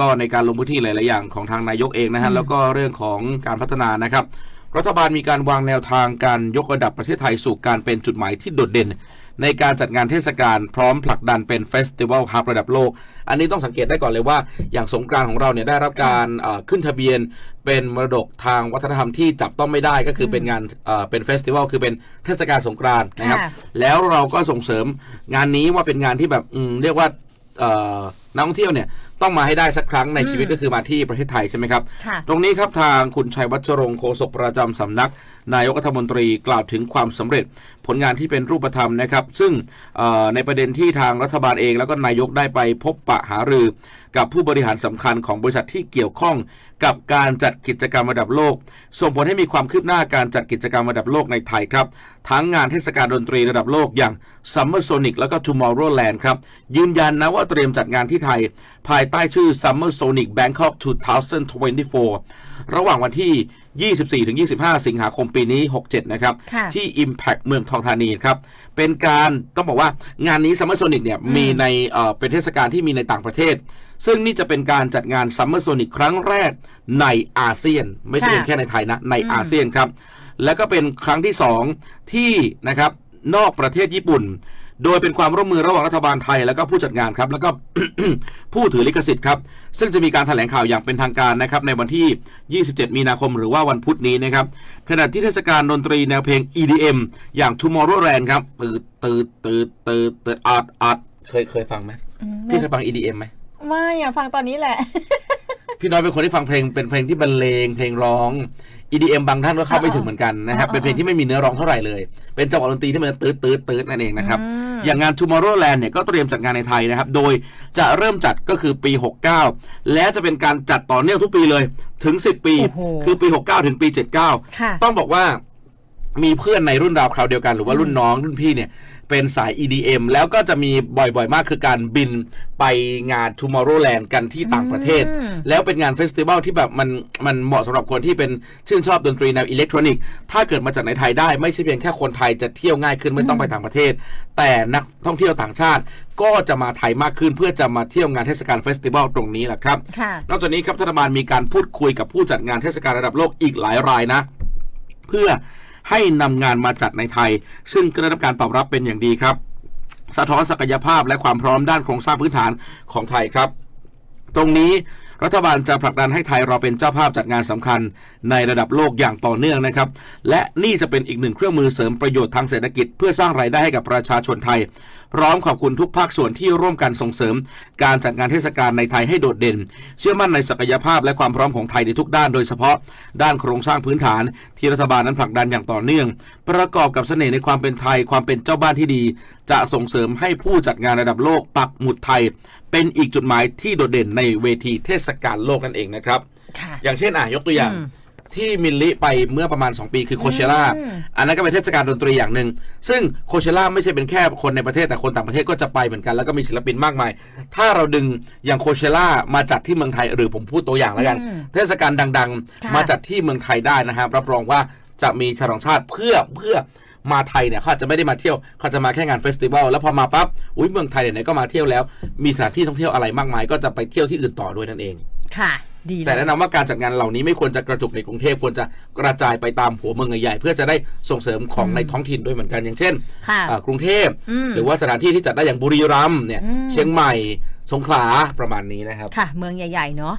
ก็ในการลงพื้นที่หลาย ๆ อย่างของทางนายกเองนะฮะแล้วก็เรื่องของการพัฒนานะครับ รัฐบาลมีการวางแนวทางการยกระดับประเทศไทยสู่การเป็นจุดหมายที่โดดเด่น ในการจัดงานเทศกาลพร้อมผลักดันเป็นเฟสติวัลฮับระดับโลก อันนี้ต้องสังเกตได้ก่อนเลยว่า อย่างสงกรานต์ของเราเนี่ยได้รับการเอ่อขึ้นทะเบียนเป็นมรดกทางวัฒนธรรมที่จับต้องไม่ได้ก็คือเป็นงานเอ่อเป็นเฟสติวัลคือเป็นเทศกาลสงกรานต์นะครับค่ะแล้วเราก็ส่งเสริมงานนี้ว่าเป็นงานที่แบบอืมเรียกว่าเอ่อนักท่องเที่ยวเนี่ย ต้องมาให้ได้สักครั้งในชีวิตก็คือมาที่ประเทศไทยใช่ไหมครับค่ะตรงนี้ครับทางคุณชัยวัชรงค์โฆษกประจำสำนัก นายกรัฐมนตรีกล่าวถึงความสำเร็จผลงานที่เป็นรูปธรรมนะครับ ซึ่งในประเด็นที่ทางรัฐบาลเอง แล้วก็นายกได้ไปพบปะหารือ กับผู้บริหารสำคัญของบริษัทที่เกี่ยวข้องกับการจัดกิจกรรมระดับโลก ส่งผลให้มีความคืบหน้าการจัดกิจกรรมระดับโลกในไทยครับ ทั้งงานเทศกาลดนตรีระดับโลกอย่าง Summer Sonic แล้วก็ Tomorrowland ครับ ยืนยันนะว่าเตรียมจัดงานที่ไทย ภายใต้ชื่อ Summer Sonic Bangkok 2024 ระหว่างวันที่ 24-25 สิงหาคมปีนี้ 67 นะครับ ค่ะ ที่ Impact เมืองทองธานีครับ เป็นการต้องบอกว่างานนี้ Summer Sonic เนี่ยมีในเอ่อเป็นเทศกาลที่มีในต่างประเทศ ซึ่งนี่จะเป็นการจัดงาน Summer Sonic ครั้งแรกในอาเซียน ไม่ใช่ค่ะเพียงแค่ในไทยนะ ในอาเซียนครับ แล้วก็เป็นครั้งที่ 2 ที่นะครับนอกประเทศญี่ปุ่น โดยเป็นความร่วมมือระหว่างรัฐบาลไทย แล้วก็ผู้จัดงานครับ แล้วก็ผู้ถือลิขสิทธิ์ครับ ซึ่งจะมีการแถลงข่าวอย่างเป็นทางการนะครับ ในวันที่ 27 มีนาคมหรือว่าวันพุธนี้นะครับ ขณะที่เทศกาลดนตรีแนวเพลง EDM อย่าง Tomorrowland ครับตืดตืดตืดตืดตืดอาร์ตอาร์ตเคยเคยฟังไหมพี่เคยฟัง EDM ไหมไม่อะฟังตอนนี้แหละ พี่น้อยเป็นคนที่ฟังเพลงเป็นเพลงที่บรรเลงเพลงร้อง EDM บางท่านก็เข้าไม่ถึงเหมือนกันนะครับอ๋อเป็นเพลงที่ไม่มีเนื้อร้องเท่าไหร่เลย เป็นจังหวะดนตรีที่มันตืดตืดตืดนั่นเองนะครับอืมอย่างงาน Tomorrowland เนี่ยก็เตรียมจัดงานในไทยนะครับ โดยจะเริ่มจัดก็คือปี 69 และจะเป็นการจัดต่อเนื่องทุกปีเลยถึง 10 ปีโอ้โหคือปี 69 ถึงปี 79ค่ะต้องบอกว่า มีเพื่อนในรุ่นราวคราวเดียวกันหรือว่ารุ่นน้องรุ่นพี่เนี่ย เป็นสาย EDM แล้วก็จะมีบ่อยๆ มากคือการบินไปงาน Tomorrowland กันที่ต่างประเทศอืมแล้วเป็นงานเฟสติวัลที่แบบมันมันเหมาะสำหรับคนที่เป็นชื่นชอบดนตรีแนวอิเล็กทรอนิกส์ถ้าเกิดมาจากในไทยได้ไม่ใช่เพียงแค่คนไทยจะเที่ยวง่ายขึ้นไม่ต้องไปต่างประเทศ แต่นักท่องเที่ยวต่างชาติก็จะมาไทยมากขึ้นเพื่อจะมาเที่ยวงานเทศกาลเฟสติวัลตรงนี้แหละครับค่ะนอกจากนี้ครับรัฐบาลมีการพูดคุยกับผู้จัดงานเทศกาลระดับโลกอีกหลายรายนะ เพื่อ ให้นำงานมาจัดในไทย ซึ่งก็ได้รับการตอบรับเป็นอย่างดีครับ สะท้อนศักยภาพและความพร้อมด้านโครงสร้างพื้นฐานของไทยครับ ตรงนี้รัฐบาลจะผลักดันให้ไทยเราเป็นเจ้าภาพจัดงานสำคัญ ในระดับโลกอย่างต่อเนื่องนะครับ และนี่จะเป็นอีกหนึ่งเครื่องมือเสริมประโยชน์ทางเศรษฐกิจ เพื่อสร้างรายได้ให้กับประชาชนไทย พร้อมขอบคุณทุกภาคส่วนที่ร่วมกันส่งเสริม การจัดงานเทศกาลในไทยให้โดดเด่น เชื่อมั่นในศักยภาพและความพร้อมของไทยในทุกด้าน โดยเฉพาะ ด้านโครงสร้างพื้นฐาน ที่รัฐบาลนั้นผลักดันอย่างต่อเนื่อง ประกอบกับเสน่ห์ในความเป็นไทย ความเป็นเจ้าบ้านที่ดี จะส่งเสริมให้ผู้จัดงานระดับโลกปักหมุดไทย เป็นอีกจุดหมายที่โดดเด่นในเวทีเทศกาลโลกนั่นเองนะครับ ค่ะ อย่างเช่นอะยกตัวอย่างอืมที่มิลลิไปเมื่อประมาณ 2 ปีคือโคเชล่าอืม อันนั้นก็เป็นเทศกาลดนตรีอย่างหนึ่ง ซึ่งโคเชล่าไม่ใช่เป็นแค่คนในประเทศแต่คนต่างประเทศก็จะไปเหมือนกันแล้วก็มีศิลปินมากมาย ถ้าเราดึงอย่างโคเชล่ามาจัดที่เมืองไทยหรือผมพูดตัวอย่างแล้วกัน อืมเทศกาลดัง ค่ะ ๆ มาจัดที่เมืองไทยได้นะครับรับรองว่าจะมีฉลองชาติเพื่อเพื่อ มาไทยเนี่ยเขาอาจจะไม่ได้มาเที่ยวเขาจะมาแค่งานเฟสติวัลแล้วพอมาปั๊บอุ้ยเมืองไทยไหนๆก็มาเที่ยวแล้ว มีสถานที่ท่องเที่ยวอะไรมากมาย ก็จะไปเที่ยวที่อื่นต่อด้วยนั่นเองค่ะดีเลยแต่แนะนำว่าการจัดงานเหล่านี้ไม่ควรจะกระจุกในกรุงเทพควรจะกระจายไปตามหัวเมืองใหญ่ๆเพื่อจะได้ส่งเสริมของในท้องถิ่นด้วยเหมือนกันอย่างเช่นค่ะอ่ากรุงเทพอืมหรือว่าสถานที่ที่จัดได้อย่างบุรีรัมย์เนี่ยอืมเชียงใหม่สงขลาประมาณนี้นะครับ ค่ะ เมืองใหญ่ ๆ เนาะ